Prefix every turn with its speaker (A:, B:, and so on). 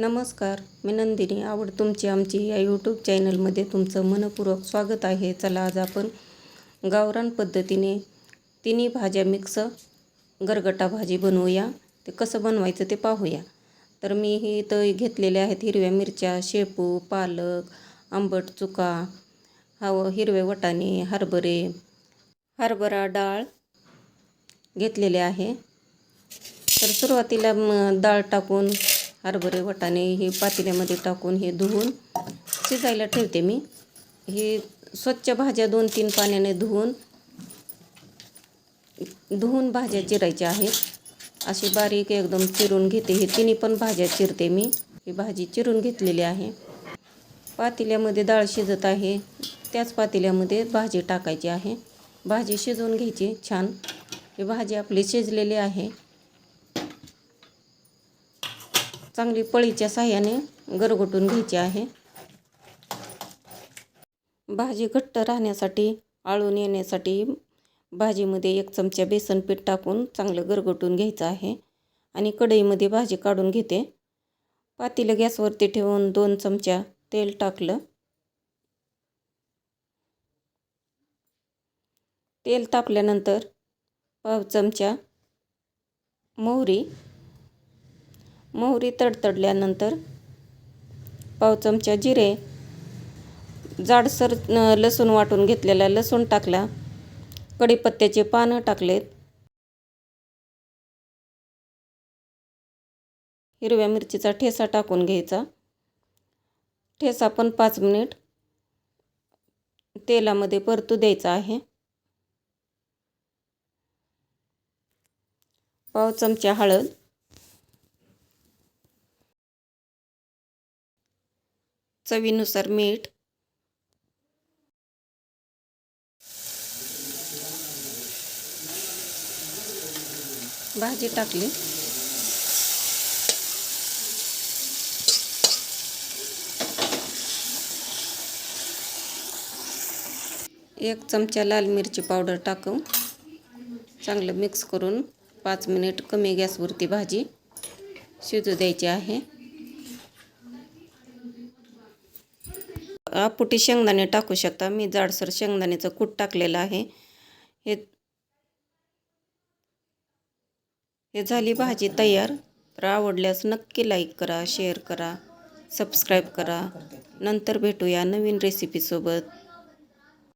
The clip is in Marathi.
A: नमस्कार मी नंदिनी आवड तुमची आमची या यूट्यूब चॅनलमध्ये तुमचं मनपूर्वक स्वागत आहे. चला आज आपण गावरान पद्धतीने तिन्ही भाज्या मिक्स गरगटा भाजी बनवूया. ते कसं बनवायचं ते पाहूया. तर मी हे इथं घेतलेले आहेत हिरव्या मिरच्या शेपू पालक आंबट चुका हवं हिरवे वटाणे हरभरे हरभरा डाळ घेतलेले आहे. तर सुरुवातीला डाळ टाकून हरभरे वटाणे हे पातेल्यामध्ये टाकून हे धुवून शिजायला ठेवते मी. हे स्वच्छ भाज्या दोन तीन पाण्याने धुवून धुवून भाज्या चिरायच्या आहेत. अशी बारीक एकदम चिरून घेते. हे तिन्ही पण भाज्या चिरते मी. ही भाजी चिरून घेतलेली आहे. पातेल्यामध्ये डाळ शिजत आहे. त्याच पातेल्यामध्ये भाजी टाकायची आहे. भाजी शिजवून घ्यायची छान. ही भाजी आपली शिजलेली आहे. चांगली पळीच्या साह्याने गरगटून घ्यायची आहे. भाजी घट्ट राहण्यासाठी आळून येण्यासाठी भाजीमध्ये एक चमचा बेसन पीठ टाकून चांगलं गरगटून घ्यायचं आहे आणि कढईमध्ये भाजी काढून घेते. पातीलं गॅसवरती ठेवून दोन चमचा तेल टाकलं. तेल तापल्यानंतर पाव चमचा मोहरी मोहरी तडतडल्यानंतर पाव चमचा जिरे जाडसर लसूण वाटून घेतलेला लसूण टाकला. कढीपत्त्याचे पानं टाकलेत. हिरव्या मिरचीचा ठेसा टाकून घ्यायचा. ठेसा पण पाच मिनिट तेलामध्ये परतू द्यायचा आहे. पाव चमचा हळद चवीनुसार मीठ. भाजी टाकली. एक चमचा लाल मिरची पावडर टाकू चांगलं मिक्स करून पाच मिनिट कमी गॅसवरती भाजी शिजू द्यायची आहे. आपुटी शेंगदाणे टाकू शकता. मी जाडसर शेंगदाण्याचं कूट टाकलेलं आहे. हे हे झाली भाजी तयार. तर आवडल्यास नक्की लाईक करा शेअर करा सबस्क्राईब करा. नंतर भेटूया नवीन रेसिपीसोबत